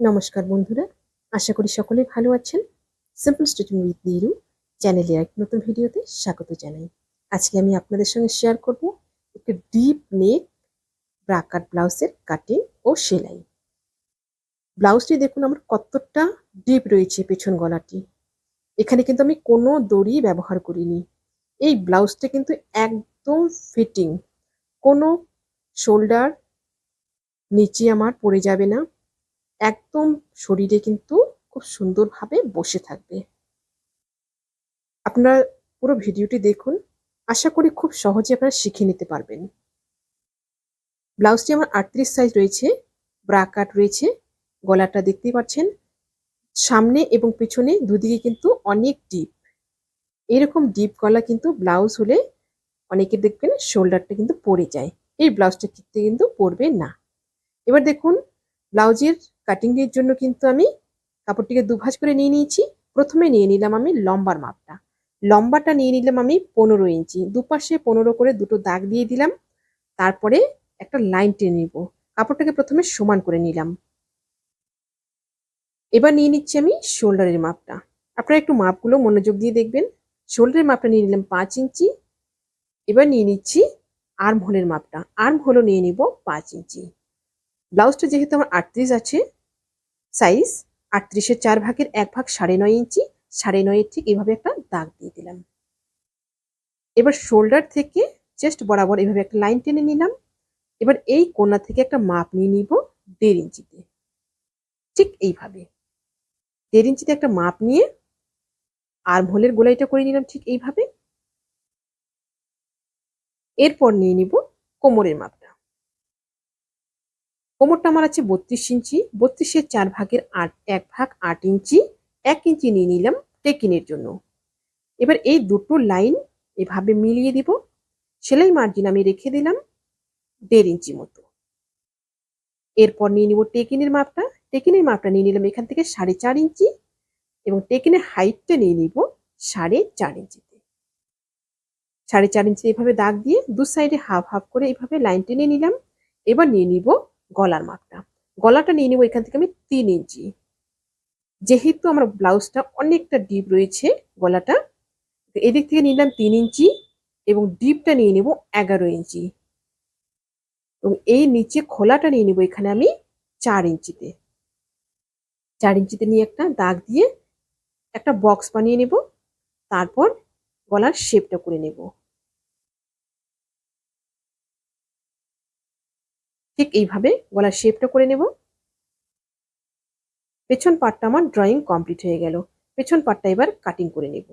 নমস্কার বন্ধুরা, আশা করি সকলে ভালো আছেন। সিম্পল স্টিচিং উইথ নিরু চ্যানেলের এক নতুন ভিডিওতে স্বাগত জানাই। আজকে আমি আপনাদের সঙ্গে শেয়ার করব একটি ডিপ নেক ব্রাকাট ব্লাউজের কাটিং ও সেলাই। ব্লাউজটি দেখুন আমার কতটা ডিপ রয়েছে পেছন গলাটি। এখানে কিন্তু আমি কোনো দড়ি ব্যবহার করিনি। এই ব্লাউজটা কিন্তু একদম ফিটিং কোনো শোল্ডার নিচে আমার পড়ে যাবে না। একদম শরীরে কিন্তু খুব সুন্দরভাবে বসে থাকবে। আপনারা পুরো ভিডিওটি দেখুন, আশা করি খুব সহজে আপনারা শিখে নিতে পারবেন। ব্লাউজটি আমার আটত্রিশ সাইজ রয়েছে, ব্রা কাট রয়েছে, গলাটা দেখতেই পাচ্ছেন। সামনে এবং পেছনে দুদিকে কিন্তু অনেক ডিপ এরকম ডিপ গলা কিন্তু ব্লাউজ হলে অনেকে দেখবেন শোল্ডারটা কিন্তু পড়ে যায়, এই ব্লাউজটা কিনতে কিন্তু পড়বে না। এবার দেখুন, ব্লাউজের কাটিংয়ের জন্য কিন্তু আমি কাপড়টিকে দুভাজ করে নিয়ে নিয়েছি। প্রথমে নিয়ে নিলাম আমি লম্বার মাপটা। লম্বাটা নিয়ে নিলাম আমি পনেরো ইঞ্চি। দুপাশে পনেরো করে দুটো দাগ দিয়ে দিলাম। তারপরে একটা লাইন টেনে নিব। কাপড়টাকে প্রথমে সমান করে নিলাম। এবার নিয়ে নিচ্ছি আমি শোল্ডারের মাপটা। আপনারা একটু মাপগুলো মনোযোগ দিয়ে দেখবেন। শোল্ডারের মাপটা নিয়ে নিলাম পাঁচ ইঞ্চি। এবার নিয়ে নিচ্ছি আর্ম হোলের মাপটা। আর্ম হোলও নিয়ে নিব পাঁচ ইঞ্চি। ব্লাউজটা যেহেতু আমার আটত্রিশ আছে সাইজ আটত্রিশের চার ভাগের এক ভাগ সাড়ে নয় ইঞ্চি, সাড়ে নয়ের ঠিক এইভাবে একটা দাগ দিয়ে দিলাম। এবার শোল্ডার থেকে চেস্ট বরাবর এইভাবে একটা লাইন টেনে নিলাম। এবার এই কোনা থেকে একটা মাপ নিয়ে নিব দেড় ইঞ্চিতে। ঠিক এইভাবে। দেড় ইঞ্চিতে একটা মাপ নিয়ে আর্ম হোলের গোলাইটা করে নিলাম ঠিক এইভাবে। এরপর নিয়ে নিব কোমরের মাপটা। কোমরটা আমার আছে বত্রিশ ইঞ্চি। বত্রিশের চার ভাগের আট, এক ভাগ আট ইঞ্চি। এক ইঞ্চি নিয়ে নিলাম টেকিনের জন্য। এবার এই দুটো লাইন এভাবে মিলিয়ে দিব। সেলাই মার্জিন আমি রেখে দিলাম দেড় ইঞ্চি মতো। এরপর নিয়ে নিব টেকিনের মাপটা। টেকিনের মাপটা নিয়ে নিলাম এখান থেকে সাড়ে চার ইঞ্চি এবং টেকিনের হাইটটা নিয়ে নিব সাড়ে চার ইঞ্চিতে। সাড়ে চার ইঞ্চি এভাবে দাগ দিয়ে দু সাইডে হাফ হাফ করে এইভাবে লাইন টেনে নিলাম। এবার নিয়ে নিব গলার মাপটা। গলাটা নিয়ে নেব এখান থেকে আমি তিন ইঞ্চি। যেহেতু আমার ব্লাউজটা অনেকটা ডিপ রয়েছে গলাটা এদিক থেকে নিলাম তিন ইঞ্চি এবং ডিপটা নিয়ে নেব এগারো ইঞ্চি। এবং এই নিচে খোলাটা নিয়ে নেব এখানে আমি চার ইঞ্চিতে। চার ইঞ্চিতে নিয়ে একটা দাগ দিয়ে একটা বক্স বানিয়ে নেব, তারপর গলার শেপটা করে নেব। ঠিক এইভাবে গলার শেপটা করে নেব। পেছন পাটটা আমার ড্রয়িং কমপ্লিট হয়ে গেল। পেছন পাটটা এবার কাটিং করে নেব।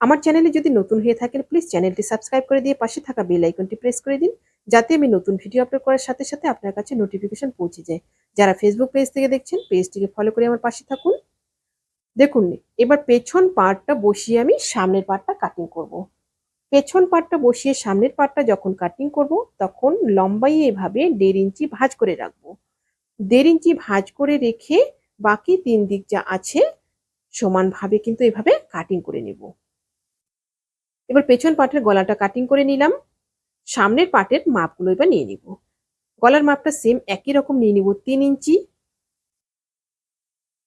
আমার চ্যানেলে যদি নতুন হয়ে থাকেন প্লিজ চ্যানেলটি সাবস্ক্রাইব করে দিয়ে পাশে থাকা বেল আইকনটি প্রেস করে দিন, যাতে আমি নতুন ভিডিও আপলোড করার সাথে সাথে আপনার কাছে নোটিফিকেশন পৌঁছে যায়। যারা ফেসবুক পেজ থেকে দেখছেন পেজটিকে ফলো করে আমার পাশে থাকুন। দেখুন, এবার পেছন পার্টটা বসিয়ে আমি সামনের পার্টটা কাটিং করব। পেছন পাটটা বসিয়ে সামনের পাটটা যখন কাটিং করব, তখন লম্বাই এভাবে দেড় ইঞ্চি ভাঁজ করে রাখব। দেড় ইঞ্চি ভাঁজ করে রেখে বাকি তিন দিক যা আছে সমানভাবে কিন্তু এভাবে কাটিং করে নেব। এবার পেছন পাটের গলাটা কাটিং করে নিলাম। সামনের পাটের মাপগুলো এবার নিয়ে নিব। গলার মাপটা সেম একই রকম নিয়ে নিব তিন ইঞ্চি।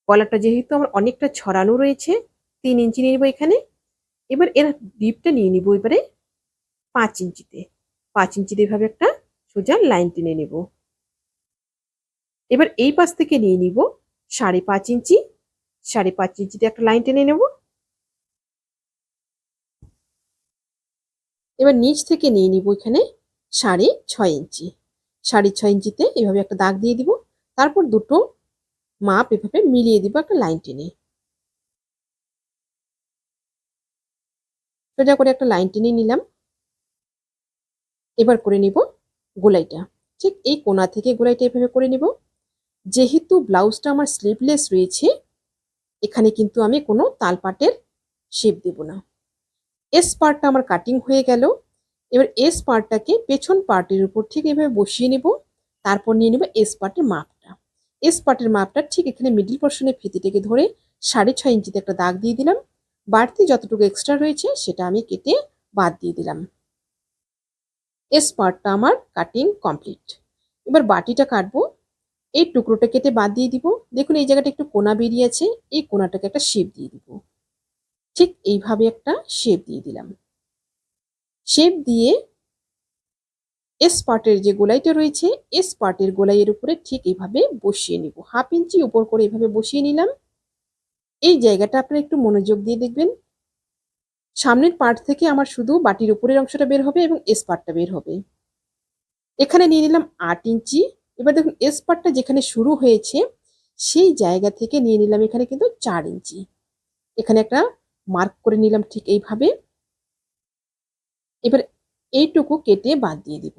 গলাটা যেহেতু আমার অনেকটা ছড়ানো রয়েছে, তিন ইঞ্চি নিয়ে নিব এখানে। এবার এর ডিপটা নিয়ে নিব এবারে পাঁচ ইঞ্চিতে। পাঁচ ইঞ্চিতে এভাবে একটা সোজা লাইন টেনে নেব। এবার এই পাশ থেকে নিয়ে নিব সাড়ে পাঁচ ইঞ্চি। সাড়ে পাঁচ ইঞ্চিতে একটা লাইন টেনে নেব। এবার নিচ থেকে নিয়ে নিব এখানে সাড়ে ছয় ইঞ্চি। সাড়ে ছয় ইঞ্চিতে এভাবে একটা দাগ দিয়ে দিব। তারপর দুটো মাপ এভাবে মিলিয়ে দিব একটা লাইন টেনে। সোজা করে একটা লাইন টেনে নিলাম। এবার করে নিব গোলাইটা। ঠিক এই কোনা থেকে গোলাইটা এভাবে করে নিব। যেহেতু ব্লাউজটা আমার স্লিভলেস রয়েছে, এখানে কিন্তু আমি কোনো তালপাটের শেপ দেব না। এস পার্টটা আমার কাটিং হয়ে গেল। এবার এস পার্টটাকে পেছন পার্টের উপর ঠিক এভাবে বসিয়ে নেব। তারপর নিয়ে নেব এস পার্টের মাপটা। এস পার্টের মাপটা ঠিক এখানে মিডিল পোর্শনের ফিতিটাকে ধরে সাড়ে ছয় ইঞ্চিতে একটা দাগ দিয়ে দিলাম। বাড়তি যতটুকু এক্সট্রা রয়েছে সেটা আমি কেটে বাদ দিয়ে দিলাম। এস পার্টটা আমার কাটিং কমপ্লিট এবার বাটিটা কাটবো। এই টুকরোটা কেটে বাদ দিয়ে দিব। দেখুন, এই জায়গাটা একটু কোনা বেরিয়েছে এই কোনাটাকে একটা শেপ দিয়ে দিব। ঠিক এইভাবে একটা শেপ দিয়ে দিলাম। শেপ দিয়ে এস পার্টের যে গোলাইটা রয়েছে এস পার্টের গোলাইয়ের উপরে ঠিক এইভাবে বসিয়ে নিব। হাফ ইঞ্চি উপর করে এইভাবে বসিয়ে নিলাম। এই জায়গাটা আপনারা একটু মনোযোগ দিয়ে দেখবেন। সামনের পার্ট থেকে আমার শুধু বাটির উপরের অংশটা বের হবে এবং এস পার্টটা বের হবে। এখানে নিয়ে নিলাম আট ইঞ্চি। এবার দেখুন, এস পার্টটা যেখানে শুরু হয়েছে, সেই জায়গা থেকে নিয়ে নিলাম এখানে কিন্তু চার ইঞ্চি। এখানে একটা মার্ক করে নিলাম ঠিক এইভাবে। এবার এইটুকু কেটে বাদ দিয়ে দিব।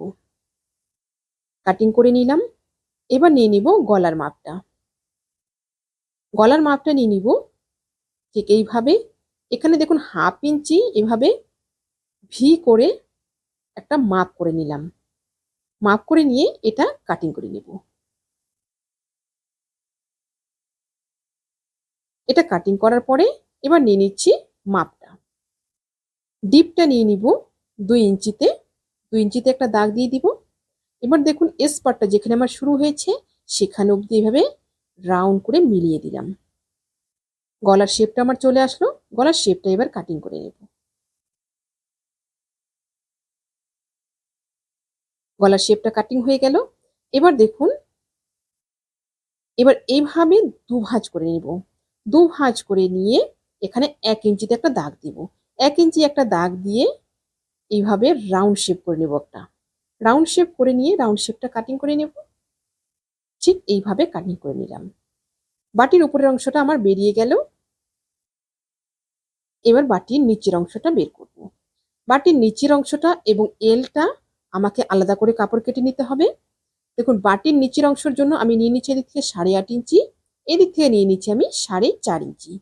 কাটিং করে নিলাম। এবার নিয়ে নিব গলার মাপটা। গলার মাপটা নিয়ে নিব ঠিক এইভাবে। এখানে দেখুন হাফ ইঞ্চি এভাবে ভি করে একটা মাপ করে নিলাম। মাপ করে নিয়ে এটা কাটিং করে নেব। এটা কাটিং করার পরে এবার নিয়ে নিচ্ছি মাপটা। ডিপটা নিয়ে নিব দুই ইঞ্চিতে। দুই ইঞ্চিতে একটা দাগ দিয়ে দিব। এবার দেখুন এস পার্টটা যেখানে আমার শুরু হয়েছে, সেখানে অবধি এভাবে রাউন্ড করে মিলিয়ে দিলাম। গলার শেপটা আমার চলে আসলো, গলার শেপটা এবার কাটিং করে নেব। গলার শেপটা কাটিং হয়ে গেল, এবার দেখুন, এবার এইভাবে দু ভাঁজ করে নিব। দু ভাঁজ করে নিয়ে এখানে এক ইঞ্চিতে একটা দাগ দিব। এক ইঞ্চি একটা দাগ দিয়ে এইভাবে রাউন্ড শেপ করে নেব একটা। রাউন্ড শেপ করে নিয়ে রাউন্ড শেপটা কাটিং করে নেব। ঠিক এইভাবে কাটিং করে নিলাম। বাটির উপরের অংশটা আমার বেরিয়ে গেল। এবার বাটির নিচের অংশটা বের করব। বাটির নিচের অংশটা এবং এলটা আমাকে আলাদা করে কাপড় কেটে নিতে হবে। দেখুন, বাটির নিচের অংশের জন্য আমি নিয়ে নিচ্ছি এদিক থেকে সাড়ে আট ইঞ্চি, এদিক থেকে নিয়ে নিচ্ছি আমি সাড়ে চার ইঞ্চি।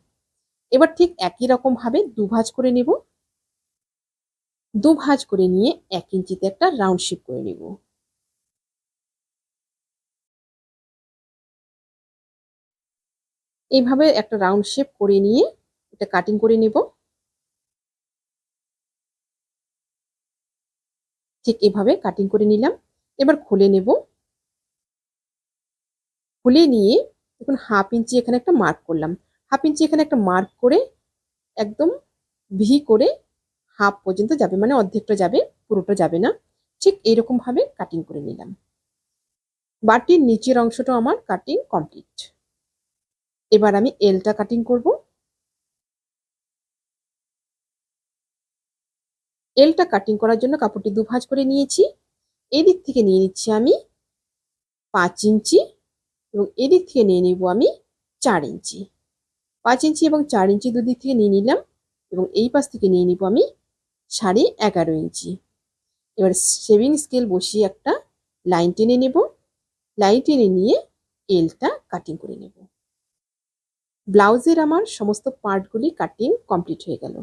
এবার ঠিক একই রকম ভাবে দু ভাঁজ করে নেব। দু ভাঁজ করে নিয়ে এক ইঞ্চিতে একটা রাউন্ড শেপ করে নেব। এইভাবে একটা রাউন্ড শেপ করে নিয়ে এটা কাটিং করে নেব। ঠিক এভাবে কাটিং করে নিলাম। এবার খুলে নেব। খুলে নিয়ে এখন হাফ ইঞ্চি এখানে একটা মার্ক করলাম। হাফ ইঞ্চি এখানে একটা মার্ক করে একদম ভি করে হাফ পর্যন্ত যাবে মানে অর্ধেকটা যাবে, পুরোটা যাবে না। ঠিক এইরকম ভাবে কাটিং করে নিলাম। বাটির নিচের অংশটা আমার কাটিং কমপ্লিট এবার আমি এলটা কাটিং করব। এলটা কাটিং করার জন্য কাপড়টি দুভাঁজ করে নিয়েছি। এদিক থেকে নিয়ে নিচ্ছি আমি পাঁচ ইঞ্চি এবং এদিক থেকে নিয়ে নিব আমি চার ইঞ্চি। পাঁচ ইঞ্চি এবং চার ইঞ্চি দুদিক থেকে নিয়ে নিলাম এবং এই পাশ থেকে নিয়ে নিব আমি সাড়ে এগারো ইঞ্চি। এবার শেভিং স্কেল বসিয়ে একটা লাইন টেনে নেব। লাইন টেনে নিয়ে এলটা কাটিং করে নেব। ব্লাউজের আমার সমস্ত পার্টগুলি কাটিং কমপ্লিট হয়ে গেল।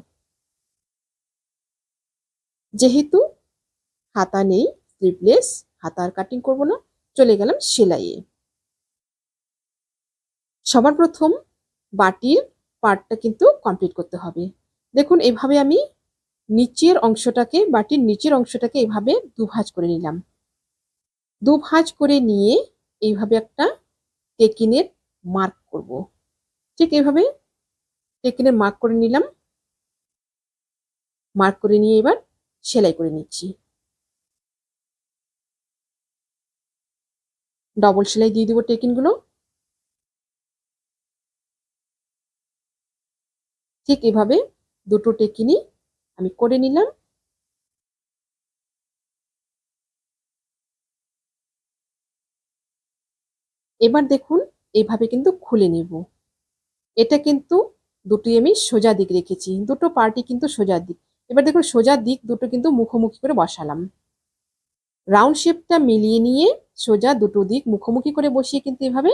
যেহেতু হাতা নেই স্লিভলেস হাতার কাটিং করব না, চলে গেলাম সেলাইয়ে। সবার প্রথম বাটির পার্টটা কিন্তু কমপ্লিট করতে হবে। দেখুন, এভাবে আমি নিচের অংশটাকে, বাটির নিচের অংশটাকে এভাবে দুভাঁজ করে নিলাম। দুভাঁজ করে নিয়ে এইভাবে একটা টেকিনের মার্ক করব। ঠিক এইভাবে টেকিনের মার্ক করে নিলাম। মার্ক করে নিয়ে এবার সেলাই করে নিচ্ছি। ডবল সেলাই দিয়ে দিব টেকিনগুলো ঠিক এভাবে দুটো টেকিনি আমি করে নিলাম। এবার দেখুন, এইভাবে কিন্তু খুলে নেব। এটা কিন্তু দুটি আমি সোজা দিক রেখেছি, দুটো পার্টি কিন্তু সোজা দিক। এবার দেখুন, সোজা দিক দুটো কিন্তু মুখোমুখি করে বসালাম। রাউন্ড শেপটা মিলিয়ে নিয়ে সোজা দুটো দিক মুখোমুখি করে বসিয়ে কিন্তু এভাবে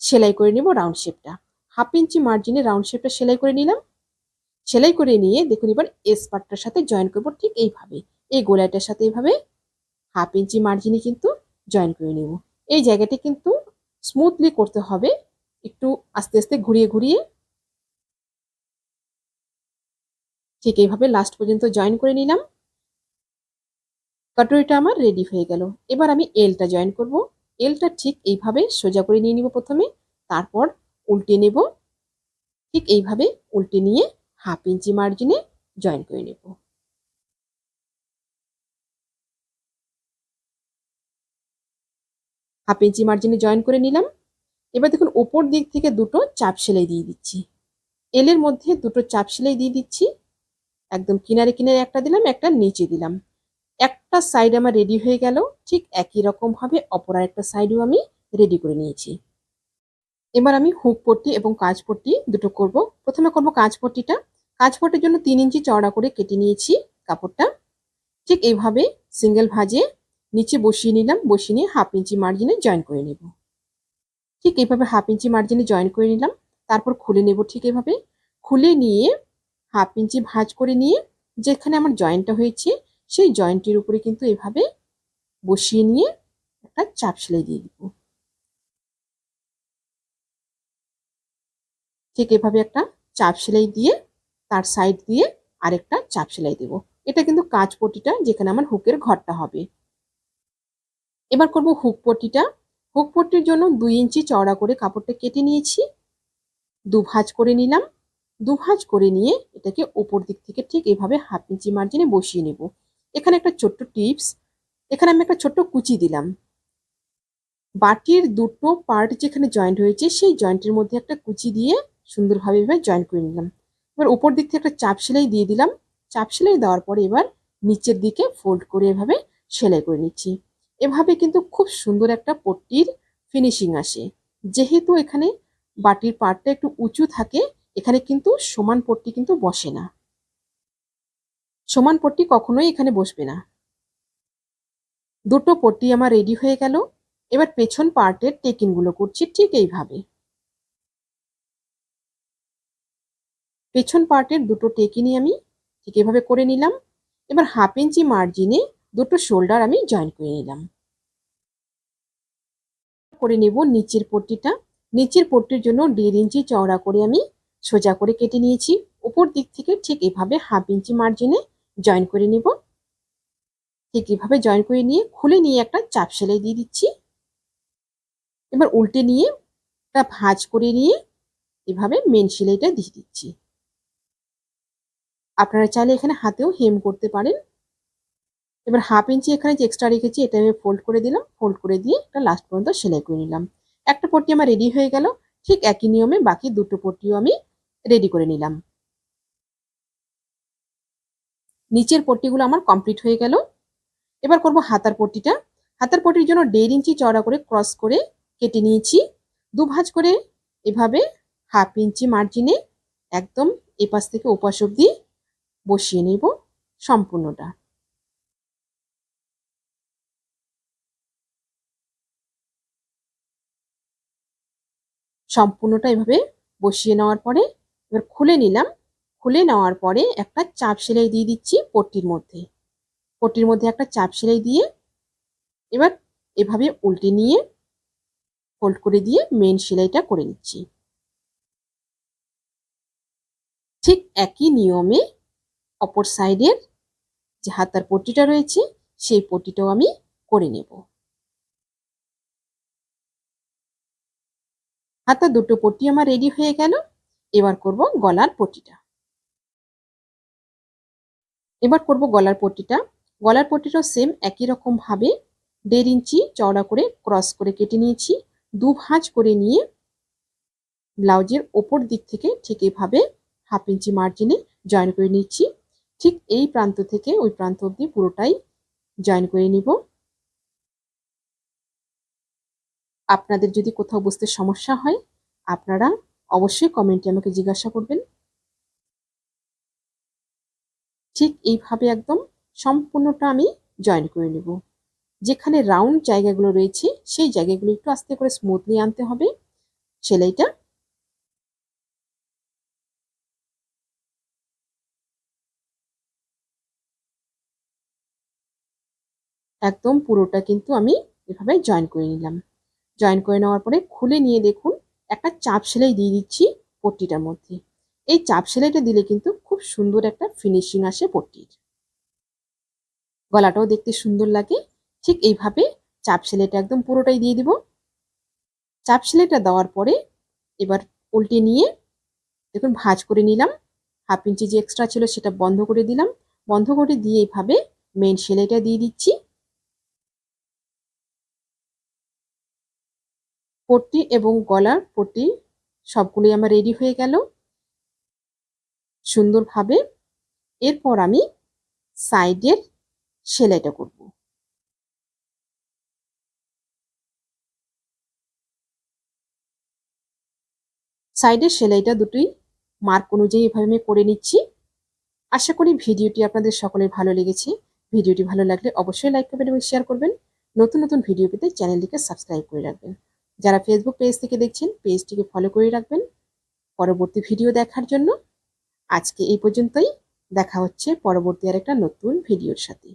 সেলাই করে নেব রাউন্ড শেপটা হাফ ইঞ্চি মার্জিনে রাউন্ড শেপটা সেলাই করে নিলাম। সেলাই করে নিয়ে দেখুন, এবার এস পার্টটার সাথে জয়েন করব ঠিক এইভাবে। এই গোলাইটার সাথে এইভাবে হাফ ইঞ্চি মার্জিনে কিন্তু জয়েন করে নেব। এই জায়গাটি কিন্তু স্মুথলি করতে হবে। একটু আস্তে আস্তে ঘুরিয়ে ঘুরিয়ে ঠিক এইভাবে লাস্ট পর্যন্ত জয়েন করে নিলাম। কাটুরিটা আমার রেডি হয়ে গেল। এবার আমি এলটা জয়েন করব। এলটা ঠিক এইভাবে সোজা করে নিয়ে নিব প্রথমে, তারপর উল্টে নেব। ঠিক এইভাবে উল্টে নিয়ে হাফ ইঞ্চি মার্জিনে জয়েন করে নেব। হাফ ইঞ্চি মার্জিনে জয়েন করে নিলাম। এবার দেখুন ওপর দিক থেকে দুটো চাপ সেলাই দিয়ে দিচ্ছি। এলের মধ্যে দুটো চাপ সেলাই দিয়ে দিচ্ছি। একদম কিনারে কিনারে একটা দিলাম, একটা নিচে দিলাম। একটা সাইড আমার রেডি হয়ে গেল, ঠিক একই রকম ভাবে অপর একটা সাইডও আমি রেডি করে নিয়েছি। এবার আমি হুক পট্টি এবং কাজ পট্টি দুটো করব। প্রথমে করব কাজ পট্টিটা। কাজ পট্টির জন্য তিন ইঞ্চি চওড়া করে কেটে নিয়েছি কাপড়টা। ঠিক এইভাবে সিঙ্গেল ভাজে নিচে বসিয়ে নিলাম, বসিয়ে নিয়ে হাফ ইঞ্চি মার্জিনে জয়েন করে নেব। ঠিক এইভাবে হাফ ইঞ্চি মার্জিনে জয়েন করে নিলাম। তারপর খুলে নেব ঠিক এভাবে খুলে নিয়ে হাফ ইঞ্চি ভাঁজ করে নিয়ে যেখানে আমার জয়েন্টটা হয়েছে, সেই জয়েন্টের উপরে কিন্তু এভাবে বসিয়ে নিয়ে একটা চাপ সেলাই দিয়ে দিব। ঠিক এভাবে একটা চাপ সেলাই দিয়ে তার সাইড দিয়ে আরেকটা চাপ সেলাই দেব। এটা কিন্তু কাজ পটিটা যেখানে আমার হুকের ঘরটা হবে। এবার করব হুক পটিটা। হুক পট্টির জন্য দুই ইঞ্চি চওড়া করে কাপড়টা কেটে নিয়েছি। দু ভাঁজ করে নিলাম। দু ভাঁজ করে নিয়ে এটাকে ওপর দিক থেকে ঠিক এভাবে হাফ ইঞ্চি মার্জিনে বসিয়ে নেব। এখানে একটা ছোট্ট টিপস, এখানে আমি একটা ছোট্ট কুচি দিলাম। বাটির দুটো পার্ট যেখানে জয়েন্ট হয়েছে, সেই জয়েন্টের মধ্যে একটা কুচি দিয়ে সুন্দরভাবে এভাবে জয়েন্ট করে নিলাম। এবার উপর দিক থেকে একটা চাপ সেলাই দিয়ে দিলাম। চাপ সেলাই দেওয়ার পরে এবার নিচের দিকে ফোল্ড করে এভাবে সেলাই করে নিচ্ছি। এভাবে কিন্তু খুব সুন্দর একটা পট্টির ফিনিশিং আসে। যেহেতু এখানে বাটির পার্টটা একটু উঁচু থাকে, এখানে কিন্তু সমান পট্টি কিন্তু বসে না। সমান পট্টি কখনোই এখানে বসবে না। দুটো পট্টি আমার রেডি হয়ে গেল। এবার পেছন পার্টের টেকিংগুলো করছি ঠিক এইভাবে। পেছন পার্টের দুটো টেকিনি আমি ঠিক এভাবে করে নিলাম। এবার হাফ ইঞ্চি মার্জিনে দুটো শোল্ডার আমি জয়েন করে নিলাম। করে নেব নিচের পট্টিটা। নিচের পট্টির জন্য দেড় ইঞ্চি চওড়া করে আমি সোজা করে কেটে নিয়েছি। উপর দিক থেকে ঠিক এভাবে হাফ ইঞ্চি মার্জিনে জয়েন করে নিব। ঠিক এভাবে জয়েন করে নিয়ে খুলে নিয়ে একটা চাপ সেলাই দিয়ে দিচ্ছি। এবার উল্টে নিয়ে একটা ভাঁজ করে নিয়ে এভাবে মেন সেলাইটা দিয়ে দিচ্ছি। আপনারা চাইলে এখানে হাতেও হেম করতে পারেন। এবার হাফ ইঞ্চি এখানে যে এক্সট্রা রেখেছি, এটা আমি ফোল্ড করে দিলাম ফোল্ড করে দিয়ে এটা লাস্ট পর্যন্ত সেলাই করে নিলাম। একটা পট্টি আমার রেডি হয়ে গেল, ঠিক একই নিয়মে বাকি দুটো পট্টিও আমি রেডি করে নিলাম। নিচের পট্টিগুলো আমার কমপ্লিট হয়ে গেল। এবার করব হাতার পট্টিটা। হাতার পট্টির জন্য দেড় ইঞ্চি চড়া করে ক্রস করে কেটে নিয়েছি। দু ভাঁজ করে এভাবে হাফ ইঞ্চি মার্জিনে একদম এপাশ থেকে ওপাশ অব্দি বসিয়ে নেব সম্পূর্ণটা। সম্পূর্ণটা এভাবে বসিয়ে নেওয়ার পরে, এবার খুলে নিলাম। খুলে নেওয়ার পরে একটা চাপ সেলাই দিয়ে দিচ্ছি পট্টির মধ্যে। পট্টির মধ্যে একটা চাপ সেলাই দিয়ে এবার এভাবে উল্টে নিয়ে ফোল্ড করে দিয়ে মেন সেলাইটা করে নিচ্ছি। ঠিক একই নিয়মে অপর সাইডের যে হাতার পট্টিটা রয়েছে, সেই পট্টিটাও আমি করে নেব। হাতার দুটো পট্টি আমার রেডি হয়ে গেল। এবার করব গলার পট্টিটা এবার করব গলার পট্টিটা গলার পট্টিটাও সেম একই রকম ভাবে। দেড় ইঞ্চি চওড়া করে ক্রস করে কেটে নিয়েছি। দু ভাঁজ করে নিয়ে ব্লাউজের ওপর দিক থেকে ঠিক এভাবে হাফ ইঞ্চি মার্জিনে জয়েন করে নিচ্ছি। ঠিক এই প্রান্ত থেকে ওই প্রান্ত অবধি পুরোটাই জয়েন করে নিব। আপনাদের যদি কোথাও বুঝতে সমস্যা হয়, আপনারা অবশ্যই কমেন্টে আমাকে জিজ্ঞাসা করবেন। ঠিক এইভাবে একদম সম্পূর্ণটা আমি জয়েন করে নেব। যেখানে রাউন্ড জায়গাগুলো রয়েছে, সেই জায়গাগুলো একটু আস্তে করে স্মুথলি আনতে হবে। সেলাইটা একদম পুরোটা কিন্তু আমি এভাবে জয়েন করে নিলাম। জয়েন করে নেওয়ার পরে খুলে নিয়ে দেখুন একটা চাপ সেলাই দিয়ে দিচ্ছি পট্টিটার মধ্যে। এই চাপ সেলাইটা দিলে কিন্তু খুব সুন্দর একটা ফিনিশিং আসে পট্টির। গলাটাও দেখতে সুন্দর লাগে। ঠিক এইভাবে চাপ সেলাইটা একদম পুরোটাই দিয়ে দিব। চাপ সেলাইটা দেওয়ার পরে এবার উল্টে নিয়ে দেখুন ভাঁজ করে নিলাম। হাফ ইঞ্চি যে এক্সট্রা ছিল সেটা বন্ধ করে দিলাম। বন্ধ করে দিয়ে এইভাবে মেন সেলাইটা দিয়ে দিচ্ছি। পট্টি এবং গলার পট্টি সবগুলোই আমার রেডি হয়ে গেল। সুন্দরভাবে এরপর আমি সাইডের সেলাইটা করব। সাইডের সেলাইটা দুটোই মার্ক অনুযায়ী এভাবে আমি করে নিচ্ছি। আশা করি ভিডিওটি আপনাদের সকলের ভালো লেগেছে। ভিডিওটি ভালো লাগলে অবশ্যই লাইক করবেন এবং শেয়ার করবেন। নতুন নতুন ভিডিও পেতে চ্যানেলটিকে সাবস্ক্রাইব করে রাখবেন। যারা ফেসবুক পেজ থেকে দেখছেন পেজটিকে ফলো করে রাখবেন। পরবর্তী ভিডিও দেখার জন্য। আজকে এই পর্যন্তই। দেখা হচ্ছে পরবর্তী আর একটা নতুন ভিডিওর সাথে।